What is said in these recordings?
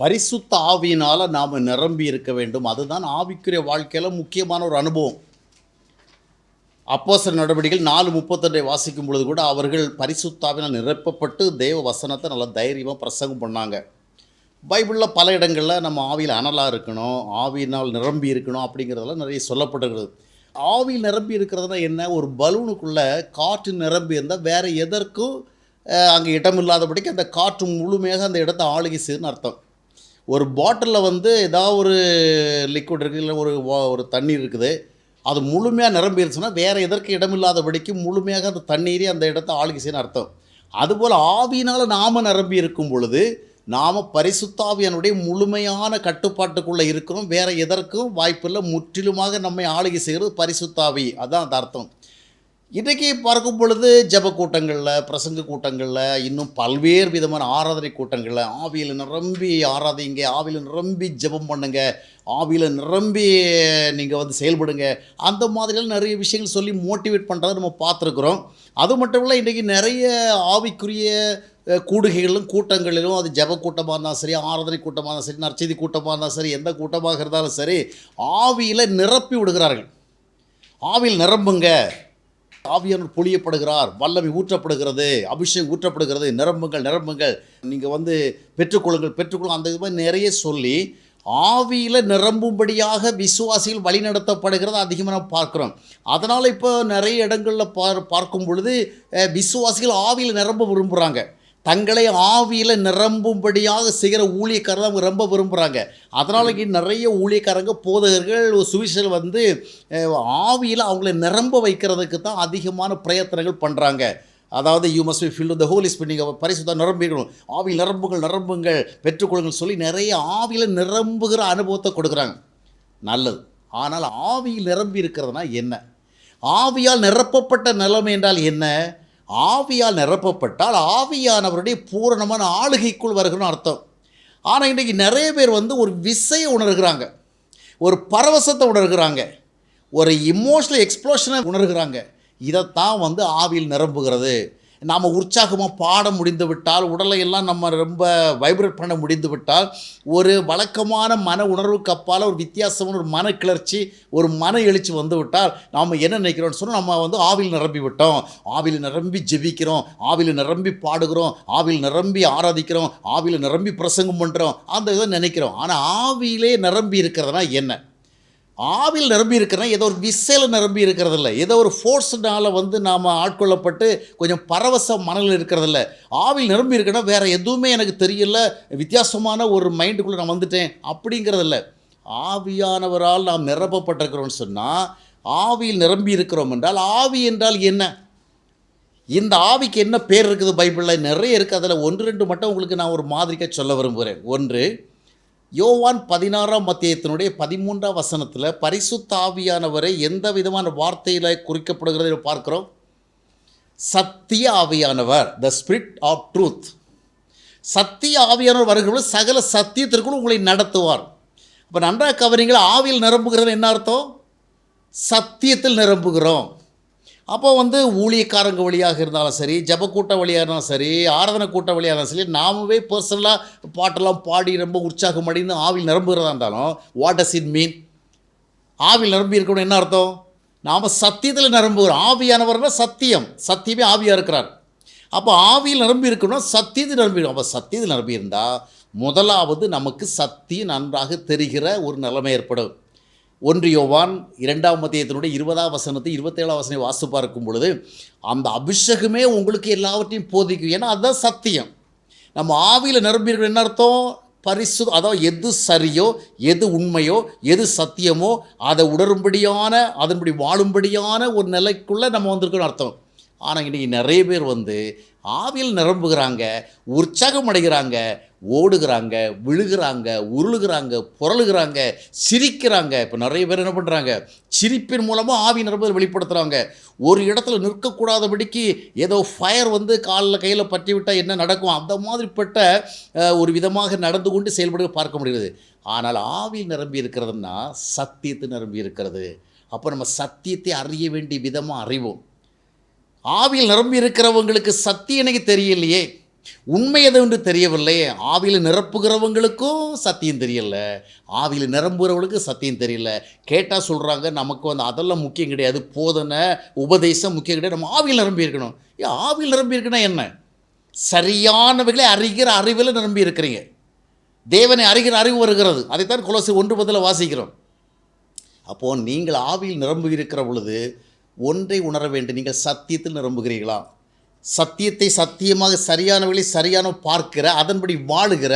பரிசுத்த ஆவியினால் நாம் நிரம்பி இருக்க வேண்டும். அதுதான் ஆவிக்குரிய வாழ்க்கையில் முக்கியமான ஒரு அனுபவம். அப்போஸ்தலர் நடவடிக்கைகள் நாலு முப்பத்தெண்டை வாசிக்கும் பொழுது கூட அவர்கள் பரிசுத்தாவினால் நிரப்பப்பட்டு தேவ வசனத்தை நல்லா தைரியமாக பிரசங்கம் பண்ணாங்க. பைபிளில் பல இடங்களில் நம்ம ஆவியில் அனலாக இருக்கணும் ஆவியினால் நிரம்பி இருக்கணும் அப்படிங்கிறதெல்லாம் நிறைய சொல்லப்படுகிறது ஆவியில் நிரம்பி இருக்கிறதுனா என்ன? ஒரு பலூனுக்குள்ளே காற்று நிரம்பி இருந்தால் வேறு எதற்கும் அங்கே இடம் இல்லாதபடிக்கு அந்த காற்று முழுமையாக அந்த இடத்த ஆளுகை செய்யுதுன்னு அர்த்தம். ஒரு பாட்டிலில் வந்து ஏதாவது ஒரு லிக்விட் இருக்குது இல்லை ஒரு ஒரு தண்ணீர் இருக்குது அது முழுமையாக நிரம்பிடுச்சுன்னா வேறு எதற்கு இடமில்லாதபடிக்கு முழுமையாக அந்த தண்ணீரே அந்த இடத்த ஆளுகிசைன்னு செய்யணும் அர்த்தம். அதுபோல் ஆவியினால் நாம் நிரம்பி இருக்கும் பொழுது நாம் பரிசுத்தாவியனுடைய முழுமையான கட்டுப்பாட்டுக்குள்ளே இருக்கிறோம். வேறு எதற்கும் வாய்ப்பில்லை. முற்றிலுமாக நம்மை ஆளுகை செய்கிறது பரிசுத்தாவி. அதான் அந்த அர்த்தம். இன்றைக்கி பார்க்கும் பொழுது ஜப கூட்டங்களில் பிரசங்க கூட்டங்களில் இன்னும் பல்வேறு விதமான ஆராதனை கூட்டங்களில் ஆவியில் நிரம்பி ஆராதிங்க ஆவியில் நிரம்பி ஜெபம் பண்ணுங்க ஆவியில் நிரம்பி நீங்கள் வந்து செயல்படுங்க அந்த மாதிரிலாம் நிறைய விஷயங்கள் சொல்லி மோட்டிவேட் பண்ணுறதை நம்ம பார்த்துருக்குறோம். அது மட்டும் இல்லை இன்றைக்கி நிறைய ஆவிக்குரிய கூடுகைகளிலும் கூட்டங்களிலும் அது ஜெப கூட்டமாக இருந்தாலும் சரி ஆராதனை கூட்டமாக இருந்தாலும் சரி நற்செய்தி கூட்டமாக இருந்தாலும் சரி எந்த கூட்டமாக இருந்தாலும் சரி ஆவியில் நிரப்பி விடுகிறார்கள். ஆவியில் நிரம்புங்க. ஆவியானவர் பொழியப்படுகிறார் வல்லமை ஊற்றப்படுகிறது அபிஷேகம் ஊற்றப்படுகிறது நிரம்புங்கள் நிரம்புங்கள். நீங்கள் வந்து பெற்றுக்கொள்ளுங்கள் பெற்றுக்கொள்ளுங்கள். அந்த இது மாதிரி நிறைய சொல்லி ஆவியில் நிரம்பும்படியாக விசுவாசிகள் வழிநடத்தப்படுகிறத அதிகமாக நம்ம பார்க்குறோம். அதனால் இப்போ நிறைய இடங்களில் பார் பார்க்கும் பொழுது விசுவாசிகள் ஆவியில் நிரம்ப விரும்புகிறாங்க தங்களை ஆவியில் நிரம்பும்படியாக செய்கிற ஊழியக்காரர் அவங்க ரொம்ப விரும்புகிறாங்க அதனால் நிறைய ஊழியக்காரங்க போதகர்கள் சுவிசல் வந்து ஆவியில் அவங்கள நிரம்ப வைக்கிறதுக்கு தான் அதிகமான பிரயத்தனங்கள் பண்ணுறாங்க அதாவது you must be fill the holy is நீங்கள் பரிசுத்தான் நிரம்பிக்கணும். ஆவியில் நிரம்புங்கள் நிரம்புங்கள் பெற்றுக்கொள்ளுங்கள் சொல்லி நிறைய ஆவியில் நிரம்புகிற அனுபவத்தை கொடுக்குறாங்க. நல்லது. ஆனால் ஆவியில் நிரம்பி இருக்கிறதுனா என்ன? ஆவியால் நிரப்பப்பட்ட நிலைமை என்றால் என்ன? ஆவியால் நிரப்பப்பட்டால் ஆவியானவருடைய பூரணமான ஆளுகைக்குள் வருகிறோன்னு அர்த்தம். ஆனால் இன்றைக்கி நிறைய பேர் வந்து ஒரு விசையை உணர்கிறாங்க. ஒரு பரவசத்தை உணர்கிறாங்க. ஒரு இமோஷனல் எக்ஸ்ப்ளோஷனை உணர்கிறாங்க. இதைத்தான் வந்து ஆவியில் நிரம்புகிறது. நாம் உற்சாகமாக பாட முடிந்து விட்டால் உடலை எல்லாம் நம்ம ரொம்ப வைப்ரேட் பண்ண முடிந்து விட்டால் ஒரு வழக்கமான மன உணர்வுக்கு அப்பால் ஒரு வித்தியாசமான ஒரு மன கிளர்ச்சி ஒரு மன எழுச்சி வந்து விட்டால் நாம் என்ன நினைக்கிறோம்னு சொன்னால் நம்ம வந்து ஆவியில் நிரம்பி விட்டோம். ஆவியில் நிரம்பி ஜெபிக்கிறோம். ஆவியில் நிரம்பி பாடுகிறோம். ஆவியில் நிரம்பி ஆராதிக்கிறோம். ஆவியில் நிரம்பி பிரசங்கம் பண்ணுறோம் அந்த இதை நினைக்கிறோம். ஆனால் ஆவியிலே நிரம்பி இருக்கிறதுனா என்ன? ஆவில் நிரம்பி இருக்கிறனா ஏதோ ஒரு விசையில் நிரம்பி இருக்கிறதில்ல ஏதோ ஒரு ஃபோர்ஸ்னால் வந்து நாம் ஆட்கொள்ளப்பட்டு கொஞ்சம் பரவச மனதில் இருக்கிறதில்ல. ஆவில் நிரம்பி இருக்கனா வேறு எதுவுமே எனக்கு தெரியல வித்தியாசமான ஒரு மைண்டுக்குள்ளே நான் வந்துட்டேன் அப்படிங்கிறதில்ல. ஆவியானவரால் நாம் நிரப்பப்பட்டிருக்கிறோம்னு சொன்னால் ஆவியில் நிரம்பி இருக்கிறோம் என்றால் ஆவி என்றால் என்ன? இந்த ஆவிக்கு என்ன பேர் இருக்குது பைபிளில்? நிறைய இருக்குது அதில் ஒன்று ரெண்டு மட்டும் உங்களுக்கு நான் ஒரு மாதிரிக்க சொல்ல விரும்புகிறேன். ஒன்று யோவான் பதினாறாம் மத்தியத்தினுடைய பதிமூன்றாம் வசனத்தில் பரிசுத்த ஆவியானவரை எந்த விதமான வார்த்தையில் குறிக்கப்படுகிறது என்று பார்க்குறோம். சத்திய ஆவியானவர் த ஸ்பிரிட் ஆஃப் ட்ரூத் சத்திய ஆவியானவர் வருகிறவர்கள் சகல சத்தியத்திற்குள் உங்களை நடத்துவார். இப்போ நன்றாக கவனிங்கள் ஆவியில் நிரம்புகிறது என்ன அர்த்தம்? சத்தியத்தில் நிரம்புகிறோம். அப்போ வந்து ஊழியக்காரங்க வழியாக இருந்தாலும் சரி ஜபக்கூட்ட வழியாக இருந்தாலும் சரி ஆராதனை கூட்ட வழியாக இருந்தாலும் சரி நாமவே பர்சனலாக பாட்டெல்லாம் பாடி ரொம்ப உற்சாகம் அடைந்து ஆவில் நிரம்புகிறதா இருந்தாலும் வாட் டஸ் இட் மீன் ஆவில் நிரம்பி இருக்கணும் என்ன அர்த்தம்? நாம் சத்தியத்தில் நிரம்புகிறோம். ஆவியானவர்னா சத்தியம். சத்தியமே ஆவியாக இருக்கிறார். அப்போ ஆவியில் நிரம்பி இருக்கணும் சத்தியத்தில் நிரம்பி அப்போ சத்தியத்தில் நிரம்பி இருந்தால் முதலாவது நமக்கு சத்தியம் நன்றாக தெரிகிற ஒரு நிலைமை ஏற்படும். ஒன்று யோவான் இரண்டாம் மத்தியத்தினுடைய இருபதாம் வசனத்தை இருபத்தேழாம் வசனம் வாசி பார்க்கும் பொழுது அந்த அபிஷேகமே உங்களுக்கு எல்லாவற்றையும் போதிக்கும். ஏன்னா அதுதான் சத்தியம். நம்ம ஆவியில் நிரம்பியிருக்கிற என்ன அர்த்தம்? பரிசு அதாவது எது சரியோ எது உண்மையோ எது சத்தியமோ அதை உணரும்படியான அதன்படி வாழும்படியான ஒரு நிலைக்குள்ளே நம்ம வந்திருக்கோம்னு அர்த்தம். ஆனால் இன்றைக்கி நிறைய பேர் வந்து ஆவியில் நிரம்புகிறாங்க உற்சாகம் அடைகிறாங்க ஓடுகிறாங்க விழுகிறாங்க உருளுகிறாங்க புரளுகிறாங்க சிரிக்கிறாங்க. இப்போ நிறைய பேர் என்ன பண்ணுறாங்க சிரிப்பின் மூலமாக ஆவி நிரம்புதல் வெளிப்படுத்துகிறாங்க ஒரு இடத்துல நிற்கக்கூடாதபடிக்கு ஏதோ ஃபயர் வந்து காலில் கையில் பற்றி விட்டால் என்ன நடக்கும்? அந்த மாதிரிப்பட்ட ஒரு விதமாக நடந்து கொண்டு செயல்பட பார்க்க முடிகிறது. ஆனால் ஆவியில் நிரம்பி இருக்கிறதுனா சத்தியத்தை நிரம்பி இருக்கிறது. அப்போ நம்ம சத்தியத்தை அறிய வேண்டிய விதமாக அறிவோம். ஆவியில் நிரம்பி இருக்கிறவங்களுக்கு எனக்கு தெரியலையே. உண்மை எது என்று தெரியவில்லை. ஆவியில் நிரப்புகிறவங்களுக்கும் சத்தியம் தெரியல. ஆவியில் நிரம்புகிறவங்களுக்கு சத்தியம் தெரியல. கேட்டால் சொல்கிறாங்க நமக்கு வந்து அதெல்லாம் முக்கியம் கிடையாது. போதனை உபதேசம் முக்கியம் கிடையாது. நம்ம ஆவியில் நிரம்பி இருக்கணும். ஏன் ஆவியில் நிரம்பி இருக்குன்னா என்ன? சரியானவைகளை அறிகிற அறிவில் நிரம்பி இருக்கிறீங்க. தேவனை அறிகிற அறிவு வருகிறது. அதைத்தான் குலசி ஒன்று பதில் வாசிக்கிறோம். அப்போது நீங்கள் ஆவியில் நிரம்பி இருக்கிற பொழுது ஒன்றை உணர வேண்டும். நீங்கள் சத்தியத்தில் நிரம்புகிறீர்களா? சத்தியத்தை சத்தியமாக சரியான வழி சரியான பார்க்கிற அதன்படி வாழுகிற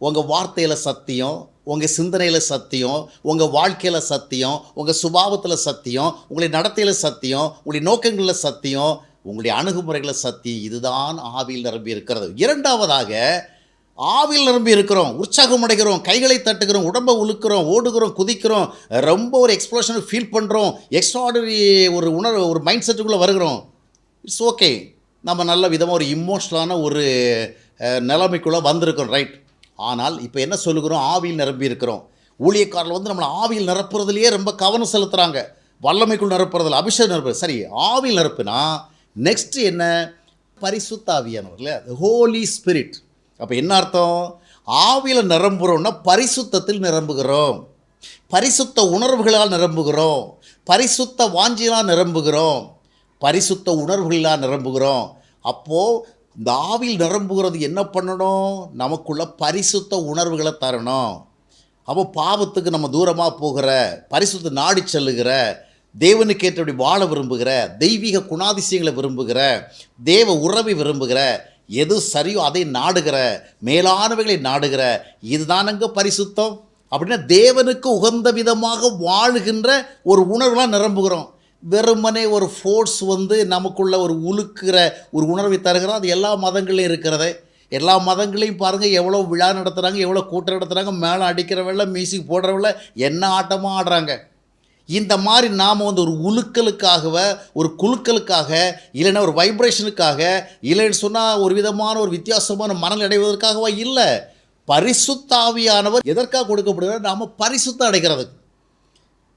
உங்கள் வார்த்தையில் சத்தியம் உங்கள் சிந்தனையில் சத்தியம் உங்கள் வாழ்க்கையில் சத்தியம் உங்கள் சுபாவத்தில் சத்தியம் உங்களுடைய நடத்தையில் சத்தியம் உங்களுடைய நோக்கங்களில் சத்தியம் உங்களுடைய அணுகுமுறைகளில் சத்தியம் இதுதான் ஆவியில் நிரம்பி இருக்கிறது இரண்டாவதாக ஆவியில் நிரம்பி இருக்கிறோம் உற்சாகம் அடைகிறோம் கைகளை தட்டுகிறோம் உடம்பை உழுக்கிறோம் ஓடுகிறோம் குதிக்கிறோம் ரொம்ப ஒரு எக்ஸ்ப்ளோஷனை ஃபீல் பண்ணுறோம் எக்ஸ்ட்ராடனரி ஒரு உணர்வு ஒரு மைண்ட் செட்டுக்குள்ளே வருகிறோம். இட்ஸ் ஓகே நம்ம நல்ல விதமாக ஒரு இமோஷ்னலான ஒரு நிலைமைக்குள்ளே வந்திருக்கோம் ரைட் ஆனால் இப்போ என்ன சொல்லுகிறோம்? ஆவியில் நிரம்பி இருக்கிறோம். ஊழியக்காரர்கள் வந்து நம்மளை ஆவியில் நிரப்புறதுலையே ரொம்ப கவனம் செலுத்துகிறாங்க வல்லமைக்குள் நிரப்புறதில்ல அபிஷேகம் நிரப்பு சரி ஆவியில் நிரப்புனா நெக்ஸ்ட் என்ன? பரிசுத்தாவியானவர் இல்லையா? ஹோலி ஸ்பிரிட் அப்போ என்ன அர்த்தம்? ஆவியில் நிரம்புகிறோம்னா பரிசுத்தத்தில் நிரம்புகிறோம். பரிசுத்த உணர்வுகளால் நிரம்புகிறோம். பரிசுத்த வாஞ்சினால் நிரம்புகிறோம். பரிசுத்த உணர்வுகளால் நிரம்புகிறோம். அப்போது இந்த ஆவியில் நிரம்புகிறது என்ன பண்ணணும்? நமக்குள்ள பரிசுத்த உணர்வுகளை தரணும். அப்போ பாவத்துக்கு நம்ம தூரமாக போகிற பரிசுத்த நாடி செல்லுகிற தேவனுக்கு ஏற்றபடி வாழ விரும்புகிற தெய்வீக குணாதிசயங்களை விரும்புகிற தேவ உறவை விரும்புகிற எது சரியோ அதை நாடுகிற மேலானவைகளை நாடுகிற இதுதானங்க பரிசுத்தம். அப்படின்னா தேவனுக்கு உகந்த விதமாக வாழுகின்ற ஒரு உணர்வுலாம் நிரம்புகிறோம். வெறுமனே ஒரு ஃபோர்ஸ் வந்து நமக்குள்ள ஒரு உழுக்கிற ஒரு உணர்வை தருகிறோம். அது எல்லா மதங்களையும் இருக்கிறதே. எல்லா மதங்களையும் பாருங்கள் எவ்வளோ விழா நடத்துகிறாங்க எவ்வளோ கூட்டம் நடத்துகிறாங்க மேலே அடிக்கிறவங்கள மியூசிக் போடுறவங்கள என்ன ஆட்டமாக ஆடுறாங்க? இந்த மாதிரி நாம் வந்து ஒரு உழுக்கலுக்காகவ ஒரு குழுக்களுக்காக இல்லைன்னா ஒரு வைப்ரேஷனுக்காக இல்லைன்னு சொன்னால் ஒரு விதமான ஒரு வித்தியாசமான மனநிலை அடைவதற்காகவா இல்லை. பரிசுத்தாவியானவர் எதற்காக கொடுக்கப்படுகிறார்? நாம் பரிசுத்தம் அடைகிறதுக்கு.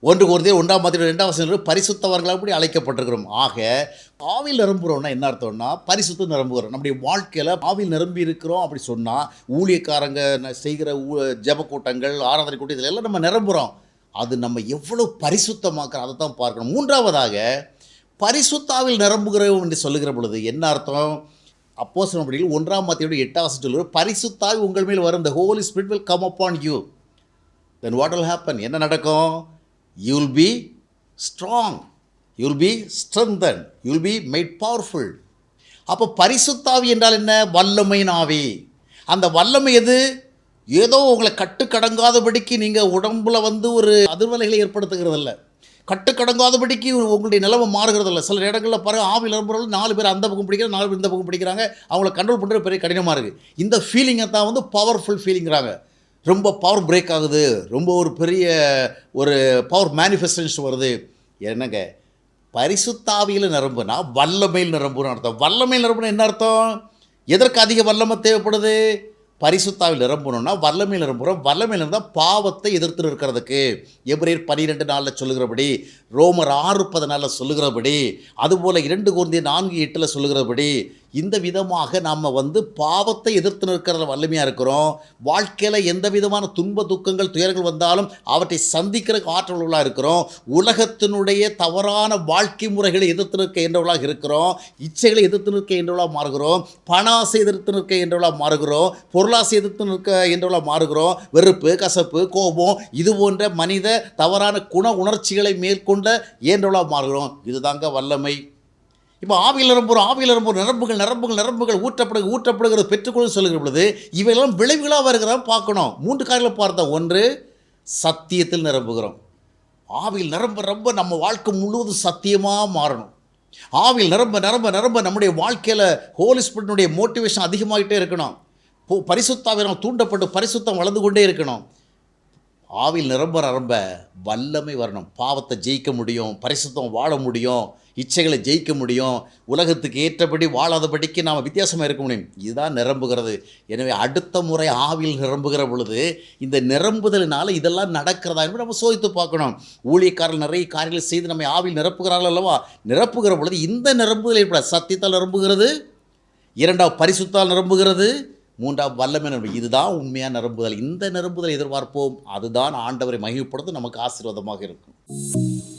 ஒன்று ஒருதே ஒன்றாம் மாதிரி ரெண்டாம் வசனம் பரிசுத்தவர்களாக அப்படி அழைக்கப்பட்டிருக்கிறோம். ஆக ஆவில் நிரம்புகிறோம்னா என்ன அர்த்தம்னா பரிசுத்தம் நிரம்புகிறோம். நம்முடைய வாழ்க்கையில் ஆவில் நிரம்பி இருக்கிறோம் அப்படி சொன்னால் ஊழியக்காரங்க செய்கிற ஊ- ஜெப கூட்டங்கள் ஆராதனை கூட்டம் இதில் எல்லாம் நம்ம நிரம்புகிறோம் அது நம்ம எவ்வளோ பரிசுத்தமாக்கிறோம் அதை தான் பார்க்கணும். மூன்றாவதாக பரிசுத்தாவில் நிரம்புகிறோம் என்று சொல்லுகிற பொழுது என்ன அர்த்தம்? அப்போ படியில் ஒன்றாம் மத்தியோட எட்டாம் சொல்லுகிற பரிசுத்தாவி உங்கள் மேல் வரும் holy holy will come up on you then what will happen என்ன நடக்கும்? You will be strong you will be strengthen you will be made powerful அப்போ பரிசுத்தாவி என்றால் என்ன? வல்லமையின் ஆவி. அந்த வல்லமை எது? ஏதோ உங்களை கட்டுக்கடங்காதபடிக்கு நீங்கள் உடம்புல வந்து ஒரு அதிர்வலைகளை ஏற்படுத்துகிறது இல்லை கட்டுக்கடங்காதபடிக்கு உங்களுடைய நிலைமை மாறுகிறது இல்லை சில இடங்களில் பாருங்கள் ஆவி நிரம்புறவங்க நாலு பேர் அந்த பக்கம் பிடிக்கிறாங்க நாலு பேர் இந்த பக்கம் பிடிக்கிறாங்க. அவங்கள கண்ட்ரோல் பண்ணுறது பெரிய கடினமாக இருக்குது இந்த ஃபீலிங்கை தான் வந்து பவர்ஃபுல் ஃபீலிங்கிறாங்க ரொம்ப பவர் பிரேக் ஆகுது. ரொம்ப ஒரு பெரிய ஒரு பவர் மேனிஃபெஸ்டேஷன் வருது. என்னங்க? பரிசுத்தாவியில் நிரம்புனா வல்லமையில் நிரம்புன்னு அர்த்தம். வல்லமையில் நிரம்புனா என்ன அர்த்தம்? எதற்கு அதிக வல்லமை தேவைப்படுது? பரிசுத்தாவில் நிரம்பணும்னா வல்லமையில் நிரம்புகிறோம் வல்லமையில் இருந்தால் பாவத்தை எதிர்த்து இருக்கிறதுக்கு எப்ரேர் பன்னிரெண்டு நாளில் சொல்லுகிறபடி ரோமர் ஆறு பதினாலில் சொல்லுகிறபடி அதுபோல் இரண்டு குருந்திய நான்கு எட்டில் சொல்லுகிறபடி இந்த விதமாக நாம் வந்து பாவத்தை எதிர்த்து நிற்கிறதில் வல்லமையாக இருக்கிறோம். வாழ்க்கையில் எந்த விதமான துன்ப துக்கங்கள் துயரங்கள் வந்தாலும் அவற்றை சந்திக்கிற ஆற்றல்களாக இருக்கிறோம். உலகத்தினுடைய தவறான வாழ்க்கை முறைகளை எதிர்த்து நிற்க என்றவளாக இருக்கிறோம். இச்சைகளை எதிர்த்து நிற்க என்றவளாக மாறுகிறோம். பண ஆசை எதிர்த்து நிற்க என்றவளாக மாறுகிறோம். பொருளாசை எதிர்த்து நிற்க என்றவளாக மாறுகிறோம். வெறுப்பு கசப்பு கோபம் இது போன்ற மனித தவறான குண உணர்ச்சிகளை மேற்கொண்ட என்றவளாக மாறுகிறோம். இதுதாங்க வல்லமை. இப்போ ஆவியில் நிரம்புகிறோம் ஆவியில் நிரம்புகிற நிரம்புகள் நிரம்புகள் நிரம்புகள் ஊற்றப்படுக ஊற்றப்படுகிறது பெற்றுக்கொள்ள சொல்லுகிற பொழுது இவையெல்லாம் விளைவுகளாக வருகிறதா பார்க்கணும். மூன்று காரியங்களை பார்த்தோம் ஒன்று சத்தியத்தில் நிரம்புகிறோம். ஆவியில் நிரம்ப ரொம்ப நம்ம வாழ்க்கை முழுவதும் சத்தியமாக மாறணும். ஆவியில் நிரம்ப நிரம்ப நிரம்ப நம்முடைய வாழ்க்கையில் ஹோலி ஸ்பிரிட்டினுடைய மோட்டிவேஷன் அதிகமாகிட்டே இருக்கணும். போ நம்ம தூண்டப்பட்டு பரிசுத்தம் வளர்ந்து கொண்டே இருக்கணும். ஆவில் நிரம்ப நிரம்ப வல்லமை வரணும். பாவத்தை ஜெயிக்க முடியும் பரிசுத்தம் வாழ முடியும் இச்சைகளை ஜெயிக்க முடியும் உலகத்துக்கு ஏற்றபடி வாழாதபடிக்கு நாம் வித்தியாசமாக இருக்க முடியும். இதுதான் நிரம்புகிறது. எனவே அடுத்த முறை ஆவில் நிரம்புகிற பொழுது இந்த நிரம்புதலினால் இதெல்லாம் நடக்கிறதா என்பது நம்ம சோதித்து பார்க்கணும். ஊழியக்காரர்கள் நிறைய காரியங்கள் செய்து நம்மை ஆவில் நிரப்புகிறார்கள் அல்லவா? நிரப்புகிற பொழுது இந்த நிரம்புதல் ஏற்பட சத்தியத்தால் நிரம்புகிறது? இரண்டாவது பரிசுத்தால் நிரம்புகிறது? மூன்றாவது வல்லமை நரம்பு இதுதான் உண்மையான நரம்புதல். இந்த நிரம்புதல் எதிர்பார்ப்போம். அதுதான் ஆண்டவரை மகிழ்ப்படுத்த நமக்கு ஆசீர்வாதமாக இருக்கும்.